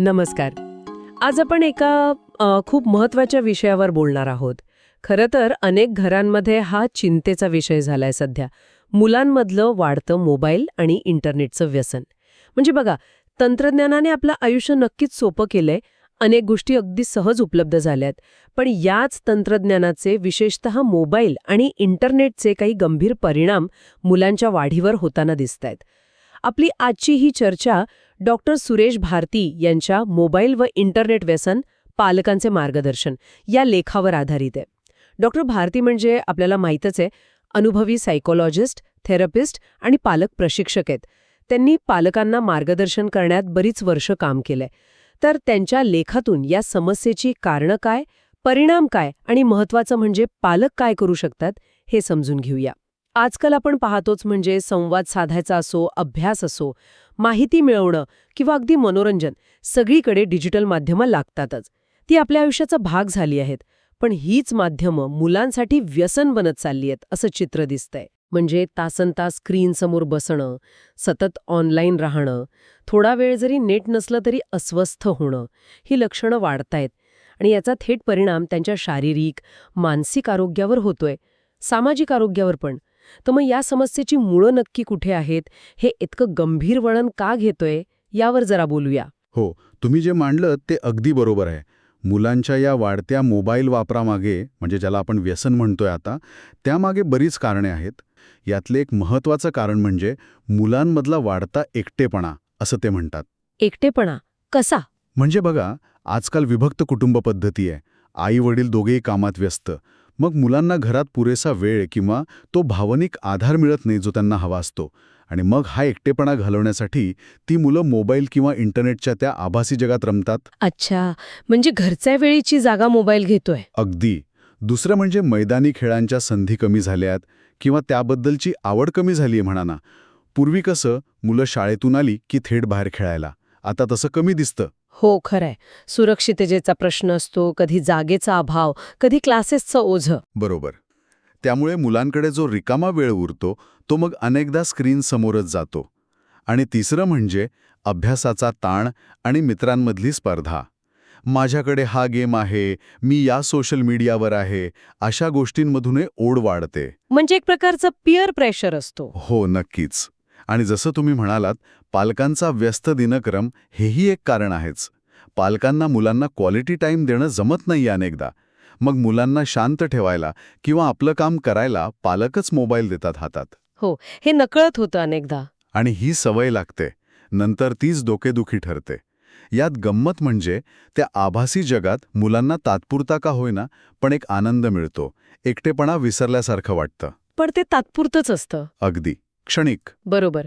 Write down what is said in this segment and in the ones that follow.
नमस्कार. आज आपण एका खूप महत्त्वाच्या विषयावर बोलणार आहोत. खरं तर अनेक घरांमध्ये हा चिंतेचा विषय झालाय सध्या. मुलांमधलं वाढतं मोबाईल आणि इंटरनेटचं व्यसन. म्हणजे बघा तंत्रज्ञानाने आपलं आयुष्य नक्कीच सोपं केलंय. अनेक गोष्टी अगदी सहज उपलब्ध झाल्यात. पण याच तंत्रज्ञानाचे विशेषतः मोबाईल आणि इंटरनेटचे काही गंभीर परिणाम मुलांच्या वाढीवर होताना दिसतायत. आपली आजची ही चर्चा डॉक्टर सुरेश भारती यांच्या मोबाईल व इंटरनेट व्यसन पालकांचे मार्गदर्शन या लेखावर आधारित आहे. डॉक्टर भारती म्हणजे आपल्याला माहीतच आहे अनुभवी सायकोलॉजिस्ट थेरपिस्ट आणि पालक प्रशिक्षक आहेत. त्यांनी पालकांना मार्गदर्शन करण्यात बरीच वर्ष काम केलंय. तर त्यांच्या लेखातून या समस्येची कारणं काय परिणाम काय आणि महत्वाचं म्हणजे पालक काय करू शकतात हे समजून घेऊया. आजकाल आपण पाहतोच म्हणजे संवाद साधायचा असो अभ्यास असो माहिती मिळवणं किंवा अगदी मनोरंजन सगळीकडे डिजिटल माध्यमं लागतातच. ती आपल्या आयुष्याचा भाग झाली आहेत पण हीच माध्यमं मुलांसाठी व्यसन बनत चालली आहेत असं चित्र दिसतंय. म्हणजे तासनतास स्क्रीनसमोर बसणं सतत ऑनलाईन राहणं थोडा वेळ जरी नेट नसलं तरी अस्वस्थ होणं ही लक्षणं वाढतायत. आणि याचा थेट परिणाम त्यांच्या शारीरिक मानसिक आरोग्यावर होतोय. सामाजिक आरोग्यावर पण. तर मग या समस्येची मुळं नक्की कुठे आहेत? हे इतकं गंभीर वळण का घेतोय? यावर जरा बोलूया. हो तुम्ही जे मांडलं ते अगदी बरोबर आहे. मुलांच्या या वाढत्या मोबाईल वापरामागे म्हणजे ज्याला आपण व्यसन म्हणतोय आता त्यामागे बरीच कारणे आहेत. यातले एक महत्त्वाचं कारण म्हणजे मुलांमधला वाढता एकटेपणा असं ते म्हणतात. एकटेपणा? कसा? म्हणजे बघा आजकाल विभक्त कुटुंब पद्धती आहे. आई वडील दोघेही कामात व्यस्त. मग मुलांना घरात पुरेसा वेळ किंवा तो भावनिक आधार मिळत नाही जो त्यांना हवा असतो. आणि मग हा एकटेपणा घालवण्यासाठी ती मुलं मोबाईल किंवा इंटरनेटच्या त्या आभासी जगात रमतात? अच्छा. म्हणजे घरच्या वेळीची जागा मोबाईल घेतोय. अगदी. दुसरं म्हणजे मैदानी खेळांच्या संधी कमी झाल्यात किंवा त्याबद्दलची आवड कमी झाली आहे म्हणा ना. पूर्वी कसं मुलं शाळेतून आली की थेट बाहेर खेळायला. आता तसं कमी दिसतं. हो खरंय. सुरक्षिततेचा प्रश्न असतो कधी जागेचा अभाव कधी क्लासेसचं ओझं. बरोबर. त्यामुळे मुलांकडे जो रिकामा वेळ उरतो तो मग अनेकदा स्क्रीनसमोरच जातो. आणि तिसरं म्हणजे अभ्यासाचा ताण आणि मित्रांमधली स्पर्धा. माझ्याकडे हा गेम आहे मी या सोशल मीडियावर आहे अशा गोष्टींमधूनही ओढ वाढते. म्हणजे एक प्रकारचं पिअर प्रेशर असतो. हो नक्कीच. आणि जसं तुम्ही म्हणालात पालकांचा व्यस्त दिनक्रम हेही एक कारण आहेच. पालकांना मुलांना क्वालिटी टाईम देणं जमत नाही अनेकदा. मग मुलांना शांत ठेवायला किंवा आपलं काम करायला पालकच मोबाईल देतात हातात. हो हे नकळत होतं अनेकदा. आणि ही सवय लागते. नंतर तीच डोकेदुखी ठरते. यात गंमत म्हणजे त्या आभासी जगात मुलांना तात्पुरता का होईना पण एक आनंद मिळतो. एकटेपणा विसरल्यासारखं वाटतं. पण ते तात्पुरतंच असतं. अगदी. क्षणिक. बरोबर.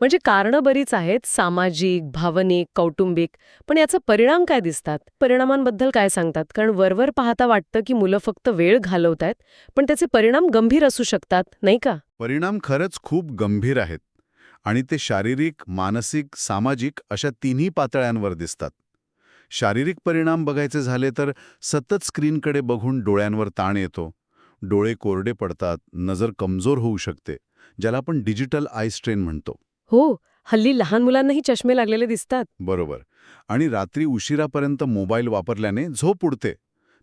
म्हणजे कारणं बरीच आहेत सामाजिक भावनिक कौटुंबिक पण याचा परिणाम काय दिसतात? परिणामांबद्दल काय सांगतात? कारण वरवर पाहता वाटतं की मुलं फक्त वेळ घालवतायत पण त्याचे परिणाम गंभीर असू शकतात नाही का? परिणाम खरंच खूप गंभीर आहेत आणि ते शारीरिक मानसिक सामाजिक अशा तिन्ही पातळ्यांवर दिसतात. शारीरिक परिणाम बघायचे झाले तर सतत स्क्रीनकडे बघून डोळ्यांवर ताण येतो. डोळे कोरडे पडतात नजर कमजोर होऊ शकते. ज्याला आपण डिजिटल आय स्ट्रेन म्हणतो. हो हल्ली लहान मुलांनाही चष्मे लागलेले दिसतात. बरोबर. आणि रात्री उशिरापर्यंत मोबाईल वापरल्याने झोप उडते.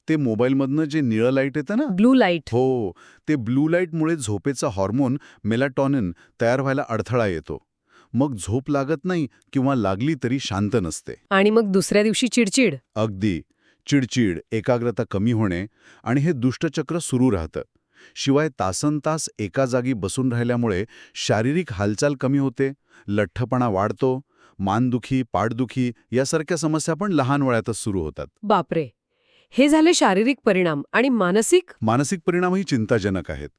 ते मोबाईलमधनं जे निळं लाइट येतं ना? Blue light. हो ते ब्लू लाईटमुळे झोपेचा हॉर्मोन मेलाटॉनिन तयार व्हायला अडथळा येतो. मग झोप लागत नाही किंवा लागली तरी शांत नसते. आणि मग दुसऱ्या दिवशी चिडचिड. अगदी. चिडचिड एकाग्रता कमी होणे आणि हे दुष्टचक्र सुरू राहतं. शिवाय तासनतास एका जागी बसून राहिल्यामुळे शारीरिक हालचाल कमी होते लठ्ठपणा वाढतो मानदुखी पाठदुखी यासारख्या समस्या पण लहान वयातच सुरू होतात. बापरे! हे झाले शारीरिक परिणाम आणि मानसिक? मानसिक परिणामही चिंताजनक आहेत.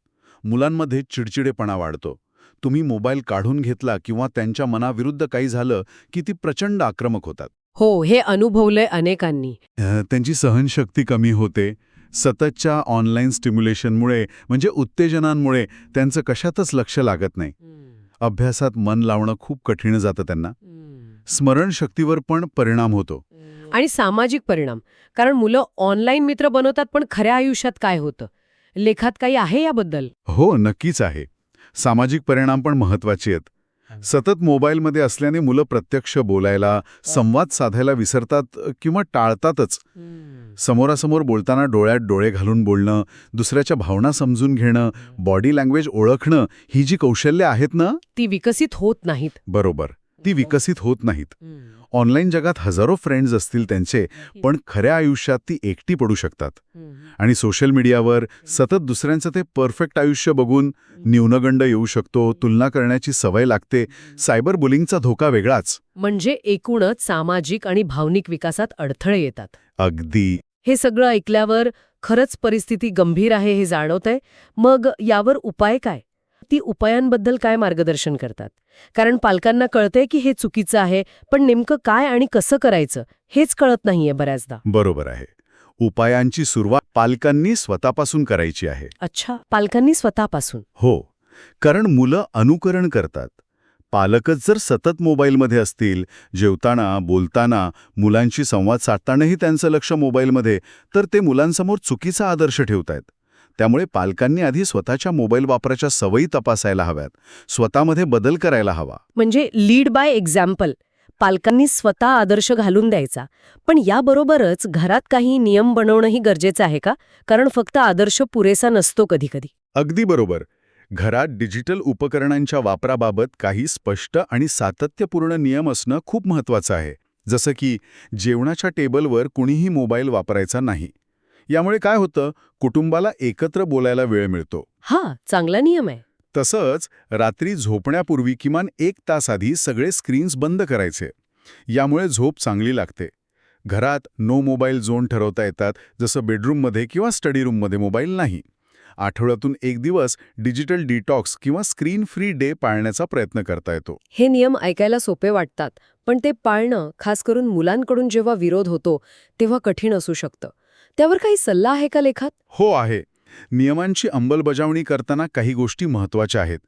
मुलांमध्ये चिडचिडेपणा वाढतो. तुम्ही मोबाईल काढून घेतला किंवा त्यांच्या मनाविरुद्ध काही झालं की ती प्रचंड आक्रमक होतात. हो हे अनुभवलंय अनेकांनी. त्यांची सहनशक्ती कमी होते सततच्या ऑनलाईन स्टिम्युलेशनमुळे म्हणजे उत्तेजनांमुळे त्यांचं कशातच लक्ष लागत नाही. अभ्यासात मन लावणं खूप कठीण जातं त्यांना. स्मरणशक्तीवर पण परिणाम होतो. आणि सामाजिक परिणाम. कारण मुलं ऑनलाईन मित्र बनवतात पण खऱ्या आयुष्यात काय होतं? लेखात काही आहे याबद्दल? हो नक्कीच आहे. सामाजिक परिणाम पण महत्त्वाचे आहेत. सतत मोबाईलमध्ये असल्याने मुलं प्रत्यक्ष बोलायला संवाद साधायला विसरतात किंवा टाळतातच. समोरासमोर बोलताना डोळ्यात डोळे घालून बोलणं दुसऱ्याच्या भावना समजून घेणं बॉडी लँग्वेज ओळखणं ही जी कौशल्य आहेत ना? ती विकसित होत नाहीत. बरोबर. ती विकसित होत नाहीत. ऑनलाईन जगात हजारो फ्रेंड्स असतील त्यांचे पण खऱ्या आयुष्यात ती एकटी पडू शकतात. आणि सोशल मीडियावर सतत दुसऱ्यांचं ते परफेक्ट आयुष्य बघून न्यूनगंड येऊ शकतो तुलना करण्याची सवय लागते. सायबर बुलिंगचा धोका वेगळाच. म्हणजे एकूणच सामाजिक आणि भावनिक विकासात अडथळे येतात. अगदी. हे सगळं ऐकल्यावर खरंच परिस्थिती गंभीर आहे हे जाणवतंय. मग यावर उपाय काय? ती उपायांबद्दल काय मार्गदर्शन करतात? कारण पालकांना कळतंय की हे चुकीचं आहे पण नेमकं काय आणि कसं करायचं हेच कळत नाहीये बऱ्याचदा. बरोबर आहे. उपायांची सुरुवात पालकांनी स्वतःपासून करायची आहे. अच्छा पालकांनी स्वतःपासून? हो. कारण मुलं अनुकरण करतात. पालकच जर सतत मोबाईलमध्ये असतील जेवताना बोलताना मुलांशी संवाद साधतानाही त्यांचं लक्ष मोबाईलमध्ये तर ते मुलांसमोर चुकीचा आदर्श ठेवतायत. त्यामुळे पालकांनी आधी स्वतःच्या मोबाईल वापराच्या सवयी तपासायला हव्यात. स्वतःमध्ये बदल करायला हवा. म्हणजे लीड बाय एक्झाम्पल. पालकांनी स्वतः आदर्श घालून द्यायचा. पण याबरोबरच घरात काही नियम बनवणंही गरजेचं आहे का? कारण फक्त आदर्श पुरेसा नसतो कधीकधी. अगदी बरोबर. घरात डिजिटल उपकरणांच्या वापराबाबत काही स्पष्ट आणि सातत्यपूर्ण नियम असणं खूप महत्वाचं आहे. जसं की जेवणाच्या टेबलवर कुणीही मोबाईल वापरायचा नाही. यामुळे काय होतं कुटुंबाला एकत्र बोलायला वेळ मिळतो. हा चांगला नियम आहे. तसंच रात्री झोपण्यापूर्वी किमान एक तास आधी सगळे स्क्रीन्स बंद करायचे. यामुळे झोप चांगली लागते. घरात नो मोबाईल झोन ठरवता येतात जसं बेडरूममध्ये किंवा स्टडी रूममध्ये मोबाईल नाही. आठवड्यातून एक दिवस डिजिटल डिटॉक्स किंवा स्क्रीन फ्री डे पाळण्याचा प्रयत्न करता येतो. हे नियम ऐकायला सोपे वाटतात पण ते पाळणं खास करून मुलांकडून जेव्हा विरोध होतो तेव्हा कठीण असू शकतं. त्यावर काही सल्ला आहे का लेखात? हो आहे. नियमांची अंमलबजावणी करताना काही गोष्टी महत्त्वाच्या आहेत.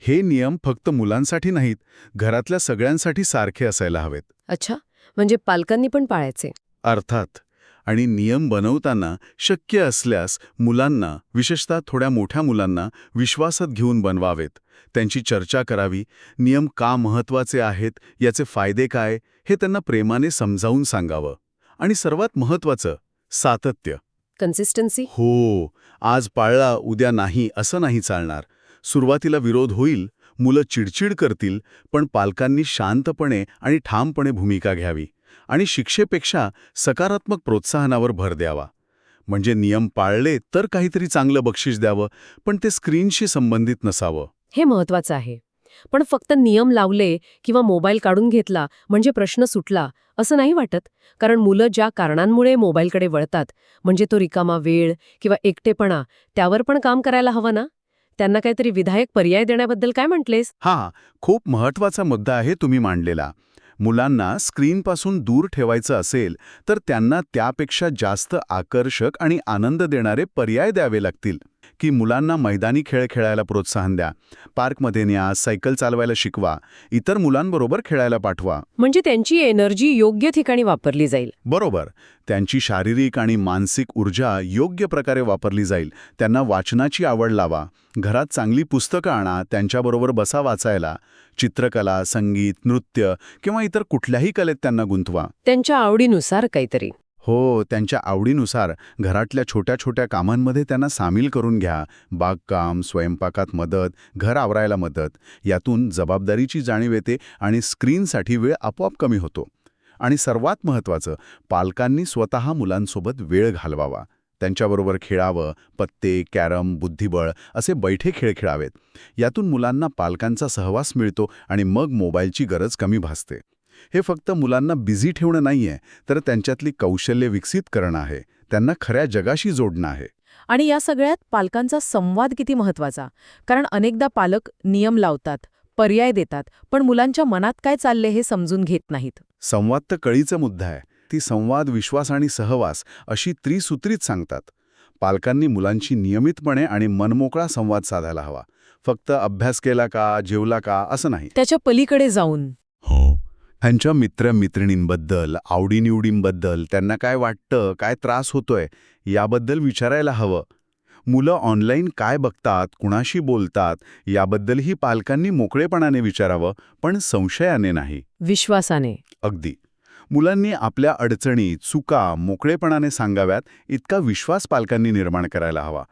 हे नियम फक्त मुलांसाठी नाहीत घरातल्या सगळ्यांसाठी सारखे असायला हवेत. अच्छा म्हणजे पालकांनी पण पाळायचे. अर्थात आणि नियम बनवताना शक्य असल्यास मुलांना विशेषतः थोड्या मोठ्या मुलांना विश्वासात घेऊन बनवावेत. त्यांची चर्चा करावी नियम का महत्त्वाचे आहेत याचे फायदे काय हे त्यांना प्रेमाने समजावून सांगावं. आणि सर्वात महत्वाचं सातत्य. कन्सिस्टन्सी हो आज पाळला उद्या नाही असं नाही चालणार. सुरुवातीला विरोध होईल मुलं चिडचिड करतील पण पालकांनी शांतपणे आणि ठामपणे भूमिका घ्यावी आणि शिक्षेपेक्षा सकारात्मक प्रोत्साहनावर भर द्यावा. म्हणजे नियम पाळले तर काहीतरी चांगलं बक्षीस द्यावं पण ते स्क्रीनशी संबंधित नसावं. हे महत्वाचं आहे. पण फक्त नियम लावले किंवा मोबाईल काढून घेतला म्हणजे प्रश्न सुटला असं नाही वाटत. कारण मुलं ज्या कारणांमुळे मोबाईलकडे वळतात म्हणजे तो रिकामा वेळ किंवा एकटेपणा त्यावर पण काम करायला हवं ना? त्यांना काहीतरी विधायक पर्याय देण्याबद्दल काय म्हटलेस? हा खूप महत्त्वाचा मुद्दा आहे तुम्ही मांडलेला. मुलांना स्क्रीनपासून दूर ठेवायचं असेल तर त्यांना त्यापेक्षा जास्त आकर्षक आणि आनंद देणारे पर्याय द्यावे लागतील. की मुलांना मैदानी खेळ खेळायला प्रोत्साहन द्या. पार्कमध्ये न्या सायकल चालवायला शिकवा इतर मुलांबरोबर खेळायला पाठवा. म्हणजे त्यांची एनर्जी योग्य ठिकाणी वापरली जाईल. बरोबर. त्यांची शारीरिक आणि मानसिक ऊर्जा योग्य प्रकारे वापरली जाईल. त्यांना वाचनाची आवड लावा. घरात चांगली पुस्तकं आणा त्यांच्याबरोबर बसा वाचायला. चित्रकला संगीत नृत्य किंवा इतर कुठल्याही कलेत त्यांना गुंतवा. त्यांच्या आवडीनुसार काहीतरी. हो त्यांच्या आवडीनुसार घरातल्या छोट्या छोट्या कामांमध्ये त्यांना सामील करून घ्या. बागकाम स्वयंपाकात मदत घर आवरायला मदत. यातून जबाबदारीची जाणीव येते आणि स्क्रीनसाठी वेळ आपोआप कमी होतो. आणि सर्वात महत्त्वाचं पालकांनी स्वतः मुलांसोबत वेळ घालवावा. त्यांच्याबरोबर खेळावं पत्ते कॅरम बुद्धिबळ असे बैठे खेळ खेळावेत. यातून मुलांना पालकांचा सहवास मिळतो आणि मग मोबाईलची गरज कमी भासते. हे फक्त मुलांना बिझी ठेवणं नाहीये तर त्यांच्यातली कौशल्य विकसित करणं आहे. त्यांना खऱ्या जगाशी जोडणं आहे. आणि या सगळ्यात पालकांचा संवाद किती महत्त्वाचा कारण अनेकदा पालक नियम लावतात पर्याय देतात पण मुलांच्या मनात काय चालले हे समजून घेत नाहीत. संवाद तर कळीचा मुद्दा आहे. ती संवाद विश्वास आणि सहवास अशी त्रिसूत्रीत सांगतात. पालकांनी मुलांशी नियमितपणे आणि मनमोकळा संवाद साधायला हवा. फक्त अभ्यास केला का जेवला का असं नाही. त्याच्या पलीकडे जाऊन. ह्यांच्या मित्रमित्रिणींबद्दल आवडीनिवडींबद्दल त्यांना काय वाटतं काय त्रास होतोय याबद्दल विचारायला हवं. मुलं ऑनलाईन काय बघतात कुणाशी बोलतात याबद्दलही पालकांनी मोकळेपणाने विचारावं पण संशयाने नाही. विश्वासाने. अगदी. मुलांनी आपल्या अडचणी चुका मोकळेपणाने सांगाव्यात इतका विश्वास पालकांनी निर्माण करायला हवा.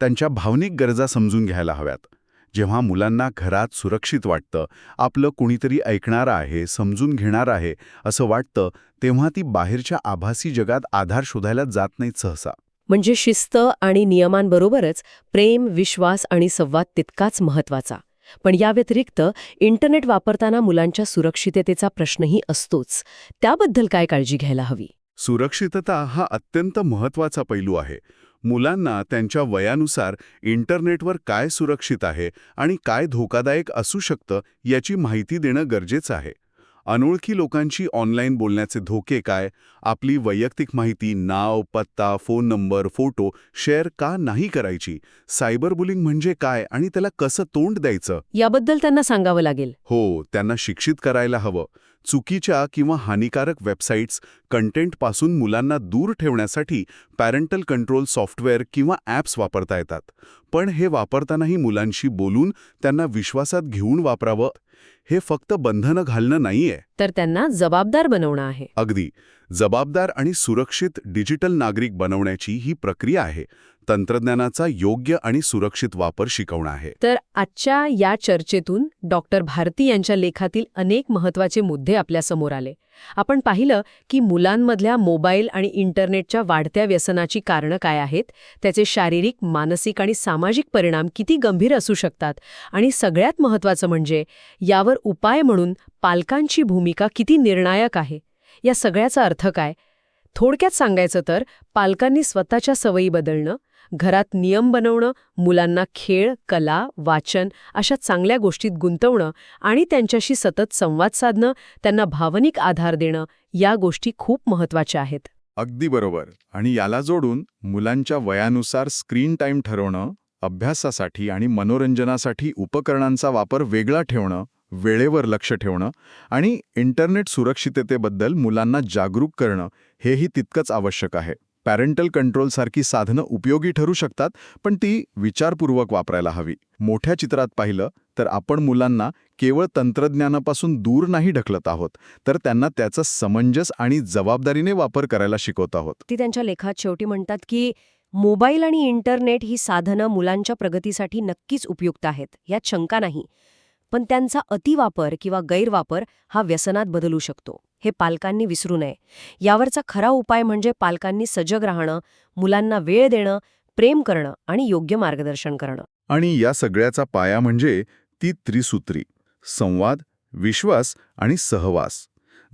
त्यांच्या भावनिक गरजा समजून घ्यायला हव्यात. जेव्हा मुलांना घरात सुरक्षित वाटतं आपलं कुणीतरी ऐकणारं आहे समजून घेणार आहे असं वाटतं तेव्हा ती बाहेरच्या आभासी जगात आधार शोधायला जात नाहीत सहसा. म्हणजे शिस्त आणि नियमांबरोबरच प्रेम विश्वास आणि संवाद तितकाच महत्त्वाचा पण या व्यतिरिक्त इंटरनेट वापरताना मुलांच्या सुरक्षिततेचा प्रश्नही असतोच. त्याबद्दल काय काळजी घ्यायला हवी? सुरक्षितता हा अत्यंत महत्त्वाचा पैलू आहे. मुलांना त्यांच्या वयानुसार इंटरनेटवर काय सुरक्षित आहे आणि काय धोकादायक असू शकतं याची माहिती देणं गरजेचं आहे. अनोळखी लोकांची ऑनलाईन बोलण्याचे धोके काय? आपली वैयक्तिक माहिती नाव पत्ता फोन नंबर फोटो शेअर का नाही करायची? सायबर बुलिंग म्हणजे काय आणि त्याला कसं तोंड द्यायचं? याबद्दल त्यांना सांगावं लागेल. हो त्यांना शिक्षित करायला हवं. चुकीच्या किंवा हानिकारक वेबसाईट्स कंटेंटपासून मुलांना दूर ठेवण्यासाठी पॅरेंटल कंट्रोल सॉफ्टवेअर किंवा ॲप्स वापरता येतात. पण हे वापरतानाही मुलांशी बोलून त्यांना विश्वासात घेऊन वापरावं. हे फक्त बंधनं घालणं नाहीये. तर त्यांना जबाबदार बनवणं आहे. अगदी. जबाबदार आणि सुरक्षित डिजिटल नागरिक बनवण्याची ही प्रक्रिया आहे. तंत्रज्ञानाचा योग्य आणि सुरक्षित वापर शिकवणं आहे. तर आजच्या या चर्चेतून डॉक्टर भारती यांच्या लेखातील अनेक महत्त्वाचे मुद्दे आपल्यासमोर आले. आपण पाहिलं की मुलांमधल्या मोबाईल आणि इंटरनेटच्या वाढत्या व्यसनाची कारणं काय आहेत त्याचे शारीरिक मानसिक आणि सामाजिक परिणाम किती गंभीर असू शकतात आणि सगळ्यात महत्वाचं म्हणजे यावर उपाय म्हणून पालकांची भूमिका किती निर्णायक आहे या सगळ्याचा अर्थ काय? थोडक्यात सांगायचं तर पालकांनी स्वतःच्या सवयी बदलणं घरात नियम बनवणं मुलांना खेळ कला वाचन अशा चांगल्या गोष्टीत गुंतवणं आणि त्यांच्याशी सतत संवाद साधणं त्यांना भावनिक आधार देणं या गोष्टी खूप महत्त्वाच्या आहेत. अगदी बरोबर. आणि याला जोडून मुलांच्या वयानुसार स्क्रीन टाईम ठरवणं अभ्यासासाठी आणि मनोरंजनासाठी उपकरणांचा वापर वेगळा ठेवणं वेळेवर लक्ष ठेवणं आणि इंटरनेट सुरक्षिततेबद्दल मुलांना जागरूक करणं हेही तितकंच आवश्यक आहे. पॅरेंटल कंट्रोलसारखी साधनं उपयोगी ठरू शकतात पण ती विचारपूर्वक वापरायला हवी. मोठ्या चित्रात पाहिलं तर आपण मुलांना केवळ तंत्रज्ञानापासून दूर नाही ढकलत आहोत तर त्यांना त्याचा समंजस आणि जबाबदारीने वापर करायला शिकवत आहोत. ती त्यांच्या लेखात शेवटी म्हणतात की मोबाईल आणि इंटरनेट ही साधनं मुलांच्या प्रगतीसाठी नक्कीच उपयुक्त आहेत यात शंका नाही. पण त्यांचा अतिवापर किंवा गैरवापर हा व्यसनात बदलू शकतो. हे पालकांनी विसरू नये. यावरचा खरा उपाय म्हणजे पालकांनी सजग राहणं मुलांना वेळ देणं प्रेम करणं आणि योग्य मार्गदर्शन करणं. आणि या सगळ्याचा पाया म्हणजे ती त्रिसूत्री. संवाद विश्वास आणि सहवास.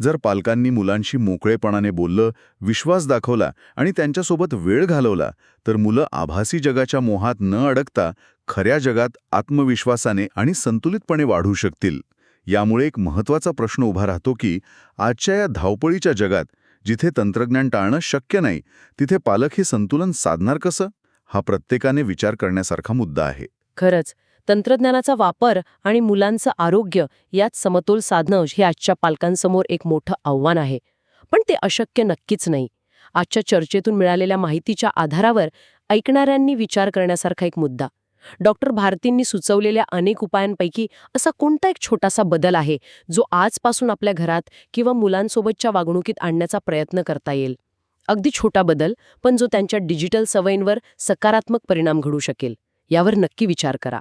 जर पालकांनी मुलांशी मोकळेपणाने बोललं विश्वास दाखवला आणि त्यांच्यासोबत वेळ घालवला तर मुलं आभासी जगाच्या मोहात न अडकता खऱ्या जगात आत्मविश्वासाने आणि संतुलितपणे वाढू शकतील. यामुळे एक महत्त्वाचा प्रश्न उभा राहतो की आजच्या या धावपळीच्या जगात जिथे तंत्रज्ञान टाळणं शक्य नाही तिथे पालक हे संतुलन साधणार कसं? हा प्रत्येकाने विचार करण्यासारखा मुद्दा आहे. खरंच तंत्रज्ञानाचा वापर आणि मुलांचं आरोग्य यात समतोल साधणं हे आजच्या पालकांसमोर एक मोठं आव्हान आहे. पण ते अशक्य नक्कीच नाही. आजच्या चर्चेतून मिळालेल्या माहितीच्या आधारावर ऐकणाऱ्यांनी विचार करण्यासारखा एक मुद्दा. डॉक्टर भारतींनी सुचवलेल्या अनेक उपायांपैकी असा कोणता एक छोटासा बदल आहे जो आजपासून आपल्या घरात किंवा मुलांसोबतच्या वागणुकीत आणण्याचा प्रयत्न करता येईल? अगदी छोटा बदल पण जो त्यांच्या डिजिटल सवयींवर सकारात्मक परिणाम घडू शकेल. यावर नक्की विचार करा.